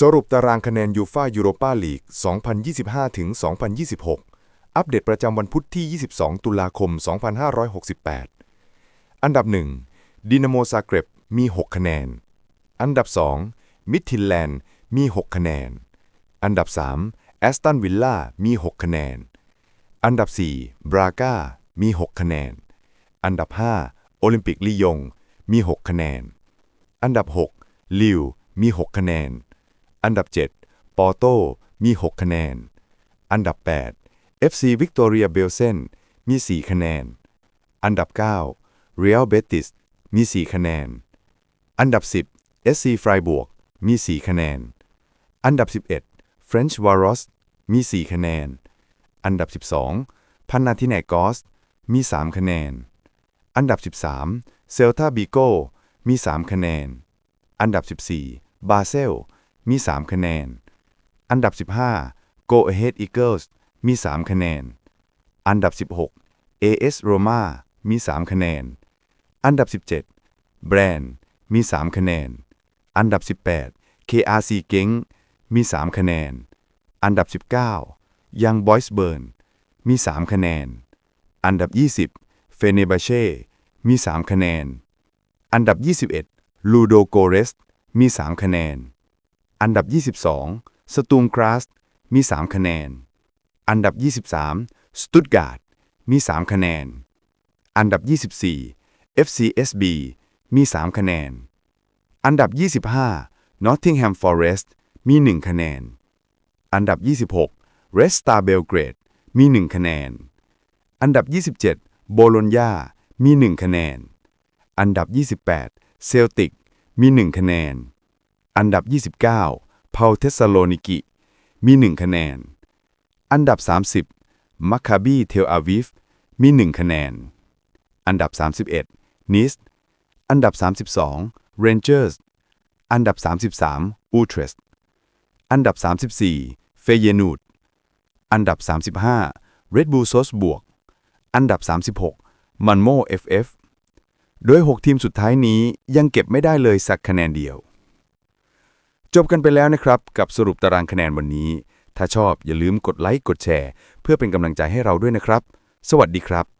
สรุปตารางคะแนนยูฟ่ายูโรปาลีก 2025ถึง2026 อัปเดตประจำวันพุธที่ 22 ตุลาคม 2568 อันดับ 1 ดินาโมซาเกร็บมี 6 คะแนน อันดับ 2 มิดทินแลนด์มี 6 คะแนน อันดับ 3 แอสตันวิลล่ามี 6 คะแนน อันดับ 4 บรากามี 6 คะแนน อันดับ 5 โอลิมปิกลียง มี 6 คะแนน อันดับ 6 ลิว มี 6 คะแนน อันดับ 7 ปอโตมี 6 คะแนน อันดับ 8 FC วิกตอเรียเบลเซนมี 4 คะแนน อันดับ 9 Real Betis มี 4 คะแนน อันดับ 10 SC ไฟบวกมี 4 คะแนน อันดับ 11 French Varos มี 4 คะแนน อันดับ 12 พันนาทิเนกอส มี 3 คะแนน อันดับ 13 เซลตาบิโกมี 3 คะแนน อันดับ 14 บาเซล มี 3 คะแนน อันดับ 15 Go Ahead Eagles มี 3 คะแนน อันดับ 16 AS Roma มี 3 คะแนน อันดับ 17 Brand มี 3 คะแนน อันดับ 18 KRC เก้งมี 3 คะแนน อันดับ 19 Young Boys Burn มี 3 คะแนน อันดับ 20เฟเนบาเช่มี 3 คะแนน อันดับ 21ลูโดโกเรสมี 3 คะแนน อันดับ 22 สตูมคราสมี 3 คะแนน อันดับ 23 สตุตการ์ดมี 3 คะแนน อันดับ 24 FCSB มี 3 คะแนน อันดับ 25 Nottingham Forest มี 1 คะแนน อันดับ 26 Red Star Belgrade มี 1 คะแนน อันดับ 27 โบโลญญามี 1 คะแนน อันดับ 28 เซลติก มี 1 คะแนน อันดับ 29เพาเทสซาโลนิกิ มี 1 คะแนน อันดับ 30 มัคคาบีเทลอาวิฟ มี 1 คะแนน อันดับ 31 นิส อันดับ 32เรนเจอร์สอันดับ 33 อูเทรสอันดับ 34 เฟเยนูด อันดับ 35 Red Bull s o s บวก อันดับ 36 มันโม FF โดย 6 ทีมสุดท้ายนี้ยังเก็บไม่ได้เลยสักคะแนนเดียว จบกันไปแล้วนะครับ กับสรุปตารางคะแนนวันนี้ ถ้าชอบอย่าลืมกดไลค์กดแชร์ เพื่อเป็นกำลังใจให้เราด้วยนะครับ สวัสดีครับ